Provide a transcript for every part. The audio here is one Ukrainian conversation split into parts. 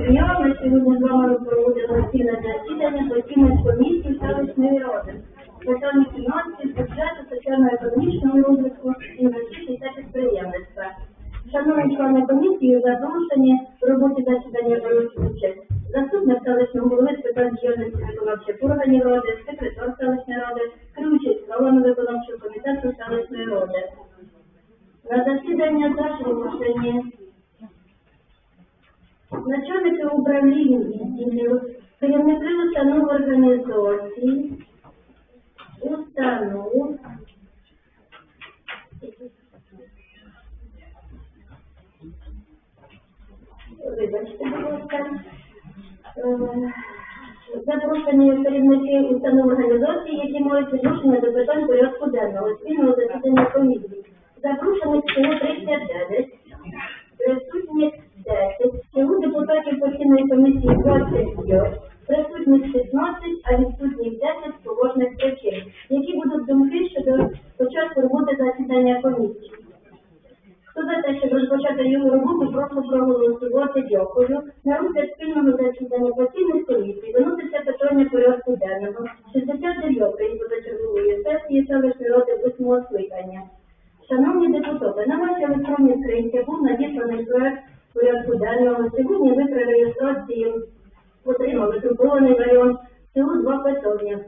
Dios розвитка, е, запрошені керівники установ організації, які мають відношення до питань порядку денного, спільного засідання комісії. Запрошені всього 39, присутніх 10, всього депутатів постійної комісії 25, присутніх 16, а відсутніх 10 поважних причин, які будуть думки щодо початку роботи засідання комісії. Хто за те, щоб розпочати його роботу, прошу проголосувати. Дякую. Шановні депутати, на ваші електронні скринці був надісланий проект порядку денного. Сьогодні ви при реєстрації отримали друкований варіант всього два питання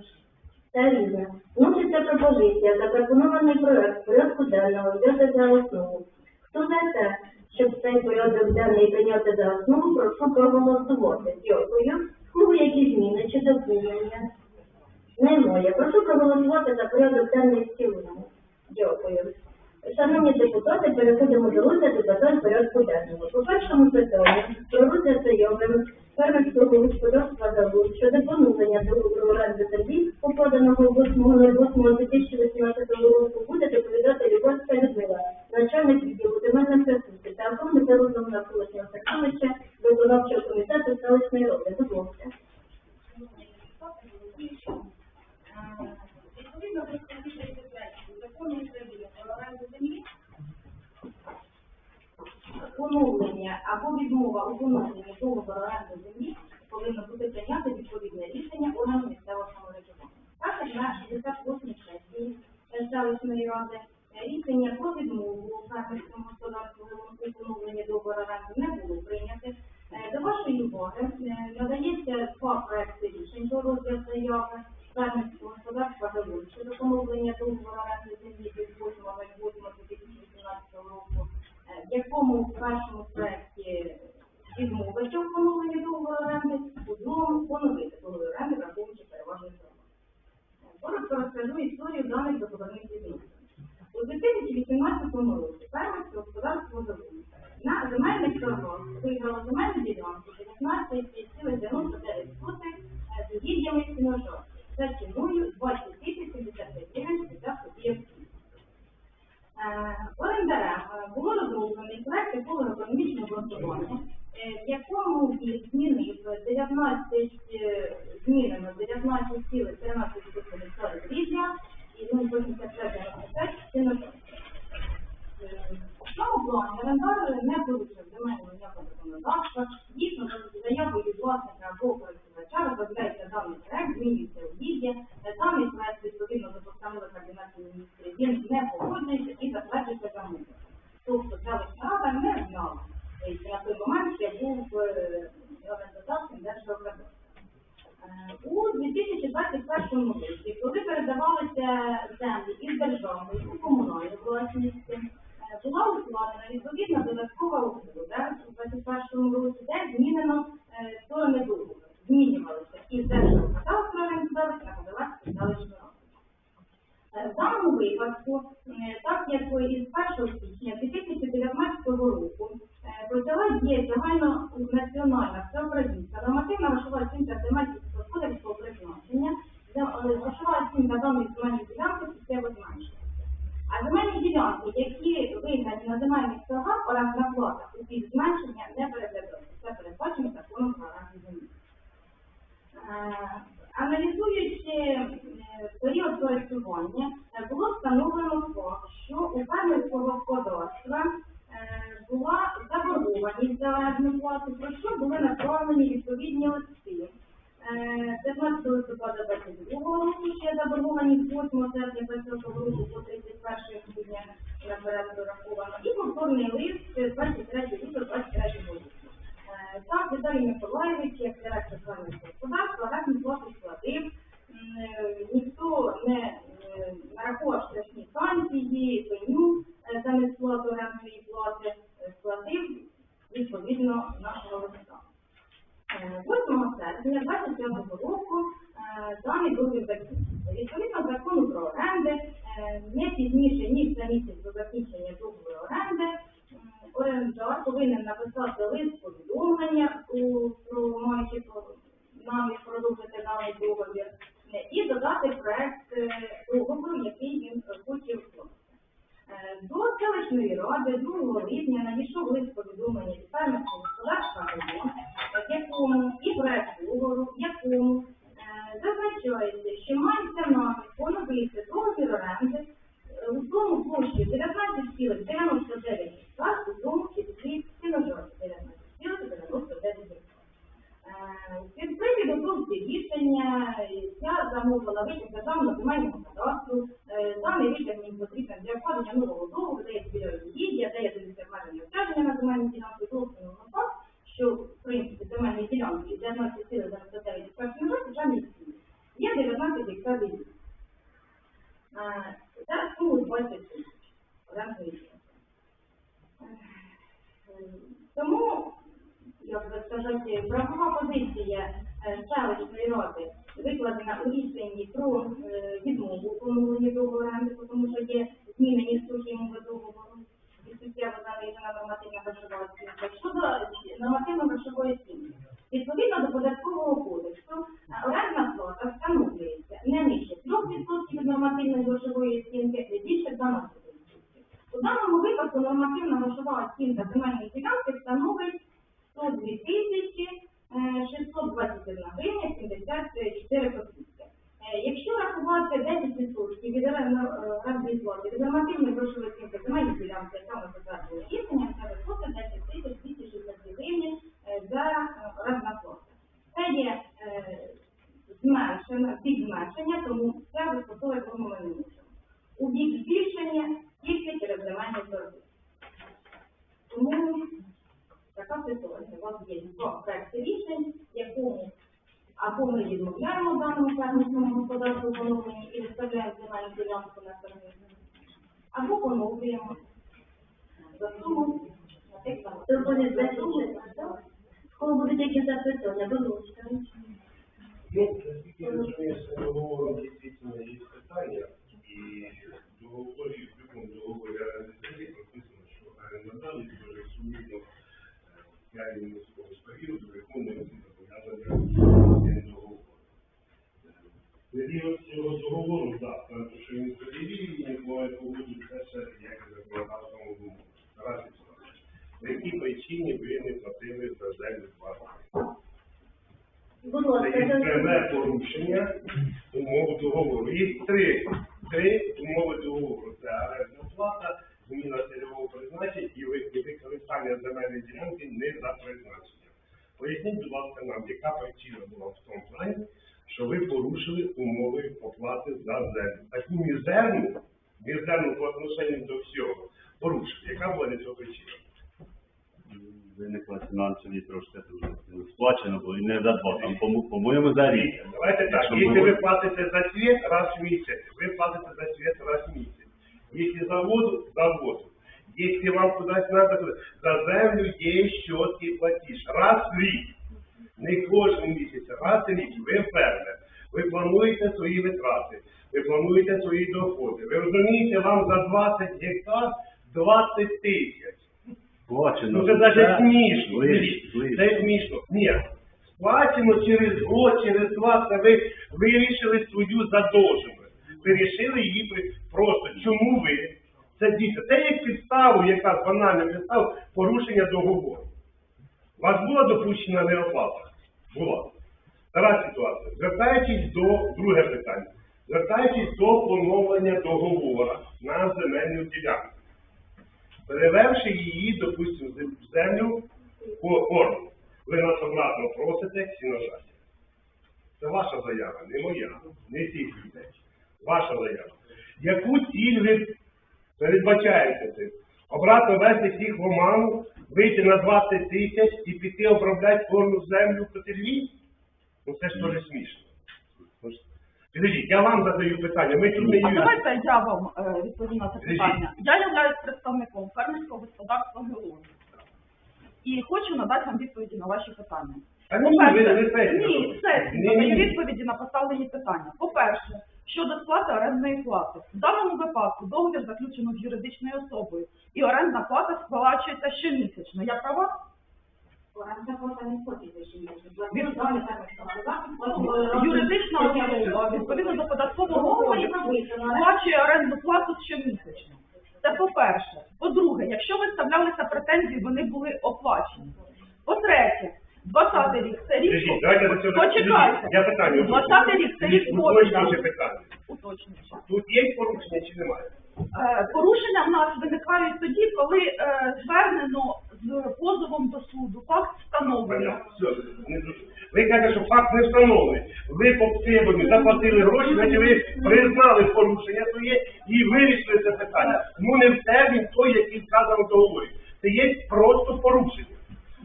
та різне. Вноситься пропозиція, запропонований проект порядку денного взяти за основу. Хто за те, щоб цей порядок денний прийняти за основу, прошу проголосувати. Дякую. Кому які зміни чи доповнення? Немає. Прошу проголосувати за порядок денний в цілому. Дякую. Шановні депутати, переходимо до розгляду питань порядку денного. По першому питанню про розгляд заяви фермерського господарства «Залуз» щодо поновлення договору оренди землі, покладеного 8.08.2018 року, буде доповідати Любовська Людмила, начальник розгляд заяви, члени 19 змінено 19,13 21 році, де змінено е, сторони договору. Змінювалися із державного каталогу на селищ на Кобилацьку селищну раду. В даному випадку, е, так як із 1 січня 2019 року е, почала діяти загальнонаціональна всеукраїнська господарства е, була заборгованість одну плату, про що були направлені відповідні листи. Е, 15 листопада 22 року ще заборгованість 8 серпня 20 року по пізніше, ніж за місяць до закінчення договору оренди, орендар повинен написати лист повідомлення у про маючи про- намір продовжити даний договір е, і додати проект е, договору, який він е, хоче виконати. Е, До селищної ради 2 липня надійшов лист повідомлення від фермерського господарства «Район», в якому і проект договору, в якому е, зазначається, що мається намір поновити договір оренди е, у тому площі 19,99 гектар, у тому числі сіножок 19,99 гектар. Е, Відкриті готовці рішення, е, я замовила витяг державного земельного кадастру, даний витяг мені потрібен для вкладення нового договору, де є спільної угіддя, де є обмеження обтяження на земельній ділянці, зовсім на факт, що, в принципі, земельні ділянки 19,99 першому році вже не існує. Є 19 гектарів. лісу. Е, Це суму 20 тисяч. орендної плати. Е, Тому як би сказати, правова позиція е, селищної ради викладена у рішенні про е, відмову у поновленні договору оренди, тому що є змінені суті мови договору і суттєво занижена нормативна грошова оцінка. Щодо нормативно-грошової оцінки, відповідно до податкового кодексу, орендна плата встановлюється не нижче 3% від нормативної грошової оцінки, не більше 12%. У даному випадку нормативна грошова оцінка земельної ділянки становить 102 тисячі е, 621 гривня 74 копійки. Е, Якщо рахувати 10% від орендної плати від нормативної грошової оцінки земельної ділянки, яка ми затверджує рішення, це виходить 10 тисяч 262 гривні е, за е, орендна плата. Це є е, зменшення, бік зменшення, тому це високує вимоги не можемо. У бік збільшення тільки через земельні торги. Тому така ситуація. У вас є два проекти рішень, якому або ми відмовляємо даному фермерському господарству поновлення і виставляємо земельну ділянку на торги, або поновлюємо за суму на тих самих. То буде так? В кого будуть якісь запитання, будь ласка. Ну, наскільки я розумію, з договором дійсно є питання, і в договорі, в будь-якому договорі оренди землі прописано, що орендодавець дуже сумнівно п'ятий міського періоду виконує ці зобов'язання цим договором. Період цього договору, так, тому що він і ніколи погодить це все, як законодавством умови. Раз і все. Якій причині ви не платили за землю плату? Будь Це є пряме порушення умов договору. Є три, три умови договору. Це орендна плата, зміна цільового призначення і ви- використання земельної ділянки не за призначенням. Поясніть, будь ласка, нам, яка причина була в тому плані, що ви порушили умови оплати за землю. Таку мізерну, мізерну по отношенню до всього порушили. Яка була для цього причина? виникла фінансові трошки сплачено, бо не за два, там, по- по-моєму, за рік. Давайте так, Якщо ви платите за світ раз в місяць, ви платите за світ раз в місяць. Якщо за воду, за воду. Якщо вам кудись туди. за землю є щоткий платіж. Раз в рік. Не кожен місяць, раз в рік. Ви фермер. Ви плануєте свої витрати, ви плануєте свої доходи. Ви розумієте, вам за 20 гектар 20 тисяч. Сплачено. Ну це навіть смішно. Це смішно. Ні. Сплачено через год, через два, це ви вирішили свою задовженість. Вирішили її просто. Чому ви? Це дійсно. Це як підставу, яка банальна підстава порушення договору. У вас була допущена неоплата? Була. Втора ситуація. Звертаючись до друге питання. Звертаючись до поновлення договору на земельну ділянку перевевши її, допустимо, в землю по орду. ви нас обратно просите сіножаття. Це ваша заява, не моя, не цих людей. Ваша заява. Яку ціль ви передбачаєте цим? Обратно вести всіх в оману, вийти на 20 тисяч і піти обробляти повну землю по Тельві? Ну це ж теж смішно. Підождіть, я вам задаю питання, ми тут не А юристи. давайте я вам е, відповім на це питання. Я являюсь представником фермерського господарства Геолоні. І хочу надати вам відповіді на ваші питання. А ні, ви не це. Ні, це Ні, ні. відповіді на поставлені питання. По-перше, щодо сплати орендної плати. В даному випадку договір заключено з юридичною особою, і орендна плата сплачується щомісячно. Я права? Оренда просто не Далі фермерського господарства. Юридична особа, відповідно до податкового кодексу, сплачує орендну плату щомісячно. Це по-перше. По-друге, якщо виставлялися претензії, вони були оплачені. По-третє, 20-й рік це рік. Підождіть, давайте до цього. Почекайте. Я питання. 20-й рік це рік Уточнююче повітря. питання. Уточнюючи. Тут є порушення чи немає? Е, Порушення в нас виникають тоді, коли е, звернено з позовом до суду, факт встановлено. Понятно. Все, не дуже. Ви кажете, що факт не встановлений. Ви по всебомі заплатили гроші, значить ви признали порушення своє і вирішили це питання. Ну не в термін той, який вказано в договорі. Це є просто порушення.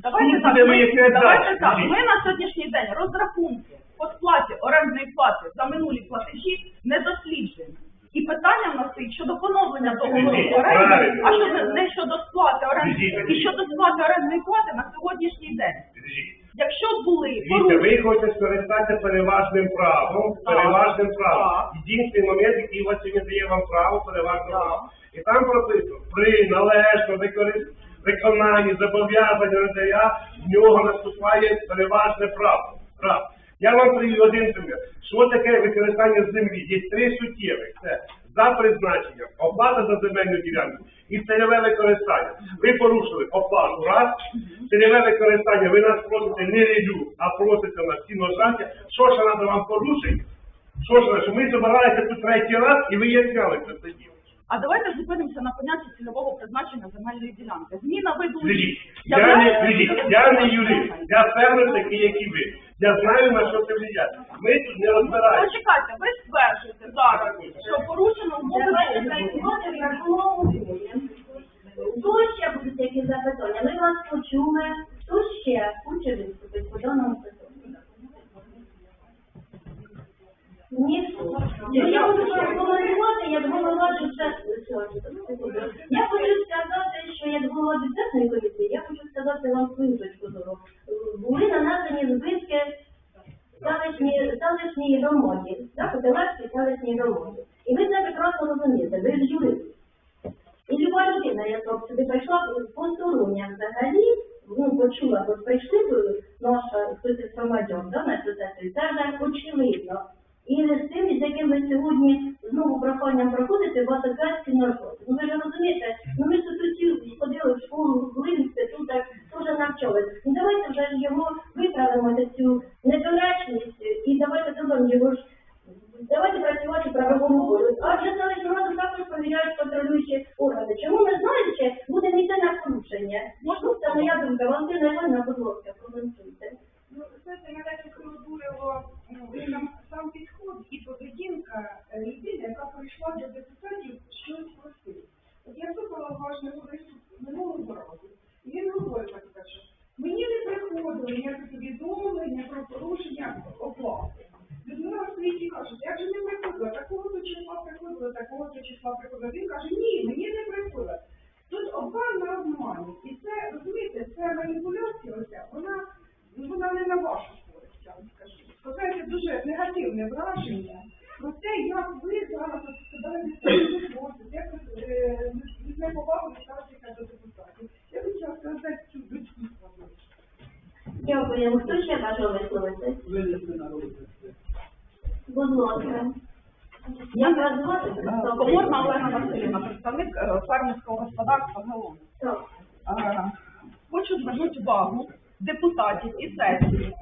Давайте так, ми, давайте так. Ми на сьогоднішній день розрахунки по сплаті орендної плати за минулі платежі не досліджуємо. І питання в нас стоїть щодо поновлення договору оренди, а щодо не щодо сплати оренди і щодо сплати орендної плати на сьогоднішній день. Якщо були Дивіться, ви хочете скористатися переважним правом, переважним правом. Єдиний момент, який вас сьогодні дає вам право, переважне право. І там прописано, при належному використ- виконанні зобов'язання надання, в нього наступає переважне право. право. Я вам привів один примір. Що таке використання землі? Є три суттєвих. Це за призначенням, оплата за земельну ділянку і цільове використання. Ви порушили оплату раз, цільове використання, ви нас просите не ревю, а просите нас ціножаття. Що ж треба вам порушити? Що ж що ми збиралися тут третій раз і виясняли це тоді. А давайте зупинимося на понятті цільового призначення земельної ділянки. Зміна виду Слідіть, я не, слідіть, я не юрист, я фермер такий, як і ви. Я знаю, на що це впливає. Ми тут не розбираємося. Почекайте, ви стверджуєте зараз, що порушено умови договору. Хто ще будуть які запитання? Ми вас почули. Хто ще хоче виступити по даному питанню? Ніхто. Ну, я хочу прокоментувати, як голова бюджетної Я хочу сказати, що як голова бюджетної комісії, я хочу сказати вам свою точку зору. Були нанесені збитки селищній, селищній громаді, так, Котелевській селищній громаді. І ви це прекрасно розумієте, ви ж юрист. І люба людина, яка б сюди прийшла постороння взагалі, ну, почула, бо прийшли б наша хтось із громадян, да, на цю сесію, це вже очевидно. І з тим, з яким ви сьогодні знову проханням проходите, вас 16 числа приходить, він каже, ні, мені не присуде. Тут обман на обмані. І це, розумієте, це маніпуляція оця, вона, вона не на вашу користь, я вам скажу. Це дуже негативне враження. Так. Е, Хочу звернути увагу депутатів і сесії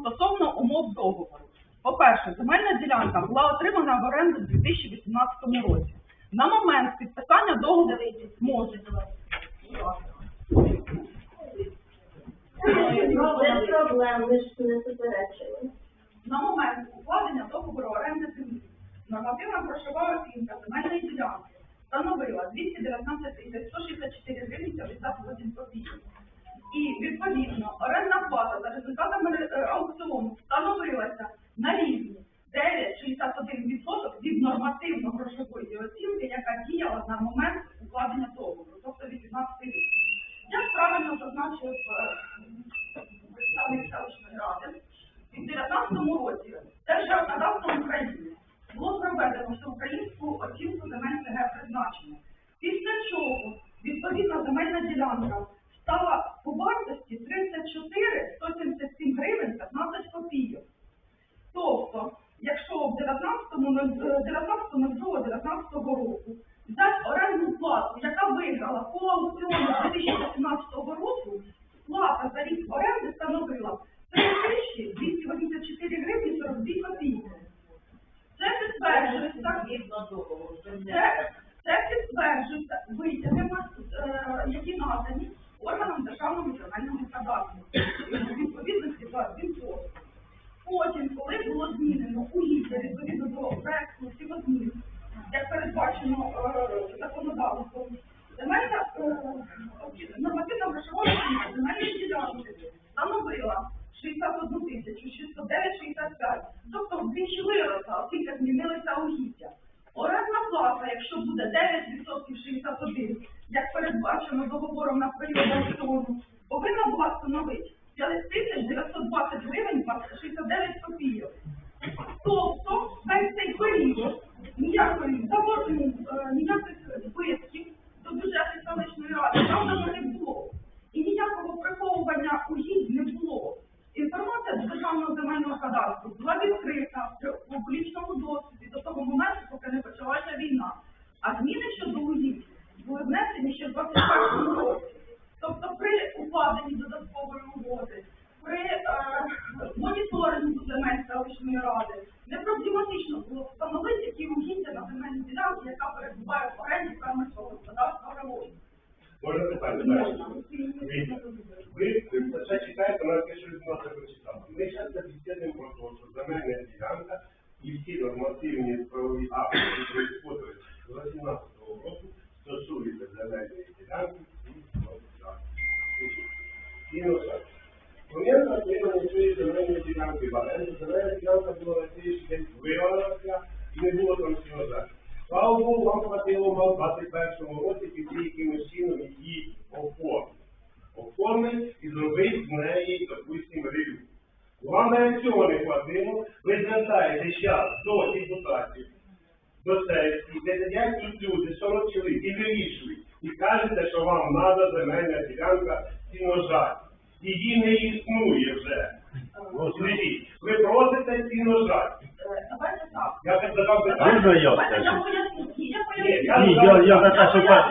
стосовно умов договору. По-перше, земельна ділянка була отримана в оренду у 2018 році. На момент підписання договору може Без проблем, ми ж не суперечили. На момент укладення договору оренди землі нормативна грошова оцінка земельної ділянки становила 219 тисяч 164 гривні 58 копійок. І відповідно орендна плата за результатами е, аукціону становилася на рівні 9,61% від нормативно-грошової оцінки, яка діяла на момент укладення договору, тобто 18 рік. Як правильно зазначив е, представник селищної ради, у 2019 році Держгеокадастром України було проведено всеукраїнську оцінку земель ТГ призначення. Після чого відповідна земельна ділянка стала по вартості 34 177 гривень 15 копійок. Тобто, якщо в 19.02.19 року взяти орендну плату, яка виграла по аукціону 2018 року, плата за рік оренди становила 3284 гривні 42 копійки. Це підтверджується, це, це підтверджується. Витягами, е, які надані органам державного національного кадастру відповідності до адмінпосту. Потім, коли було змінено угіддя відповідно до проекту сівозмін, як передбачено е, законодавством, земельна е, нормативна грошова оцінка земельної ділянки становила 61 тисячу 609,65, тобто вдвічі виросла, оскільки змінилися угіддя. Орендна плата, якщо буде 9% 61, як передбачено договором на період аукціону, повинна була становити 5 тисяч 920 гривень 69 копійок. Тобто, весь цей період ніякої заводу, ніяких збитків до бюджету селищної ради завдано не було. І ніякого приховування угідь не було. Інформація з державного земельного кадастру була відкрита в публічному доступі до того моменту, поки не почалася війна. А зміни щодо угідь були внесені ще в 21 році. Тобто при укладенні додаткової угоди, при е, моніторингу земель селищної ради не проблематично було встановити, які угіддя на земельній ділянці, яка перебуває в оренді фермерського господарства «Революція». Можна питання? Дальше. Дивіться, Ви це читаєте, на те, що людина це прочитала. Ми зараз бесідуємо про те, що земельна ділянка і всі нормативні правові акти, які происходили з 18 року, стосуються земельної ділянки і так. Момент отримання цієї земельної ділянки в оренду, земельна ділянка була на цій день виявилася і не було там далі. Слава Богу, вам хватило вам в 21 році піти якимось чином її оформити. Оформити і зробити з неї, допустимо, ревю. Вам навіть цього не хватило, ви звертаєте зараз до депутатів, до сесії, де сидять тут люди, 40 чоловік, і вирішують. І кажете, що вам треба земельна ділянка сіножать. Її не існує вже. Ви просите сіножать. Е, Я так задав питання. Можна я скажу? Ні, я я, те, що Я пер-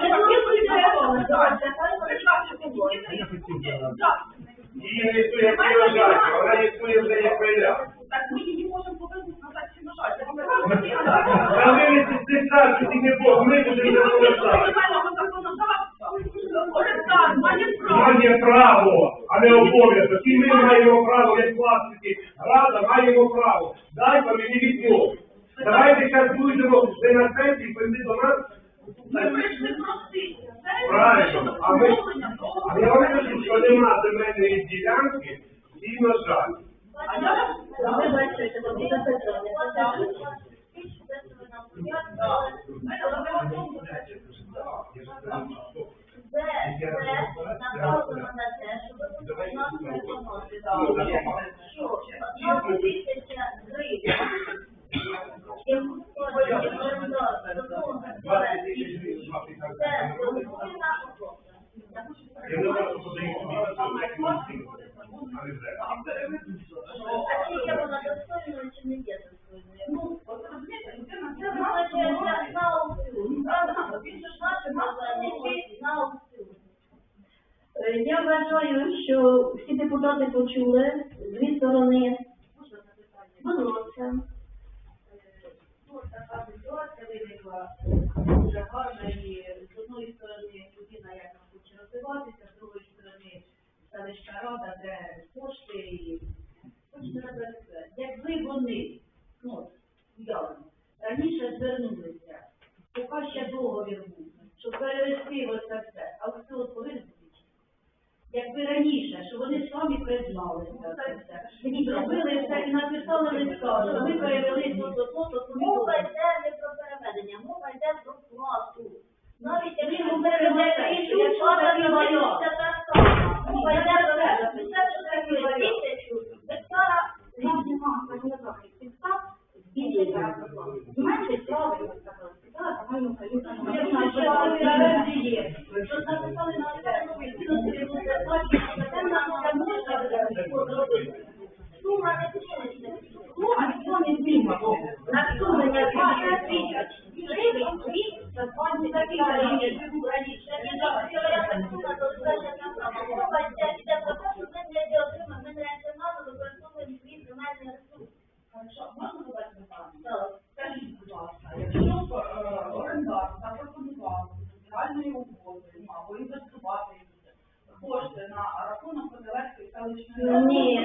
Її не існує як сіножать, вона існує вже як виля. Так ми її можемо повернути назад чи нажати. Та ви не цікаві, ті не Бог, ми будемо. Орендар має право. А не обов'язок. І ми маємо право, як власники. Рада маємо право. Дай мені вікно. Давайте зараз будемо не на сесії, прийти до нас. Ми прийшли просити. Правильно. А ми, а я вам кажу, що нема земельної ділянки і на жаль. Ви бачите, тому речі. Це, це направлено на те, щоб фінансово допомогти. Що одна тисяча гривень, яку входить орендар, допомога, 20 тисяч гривень, 20 це продуктивна оплата. Я Це це вважаю, що всі депутати почули з дві сторони. Будь ласка виникла дуже гарна і з одної сторони людина як хоче розвиватися, з другої сторони селища рада, де кошти і хочете все. Якби вони ну, раніше звернулися, поки ще договір був, щоб перевести оце все, а все повинен якби раніше, що вони самі призналися. Ну, ну, і зробили все, і написали листа, що ми перевели тут-то-то. Мова йде не про переведення, мова йде про клас. Yeah.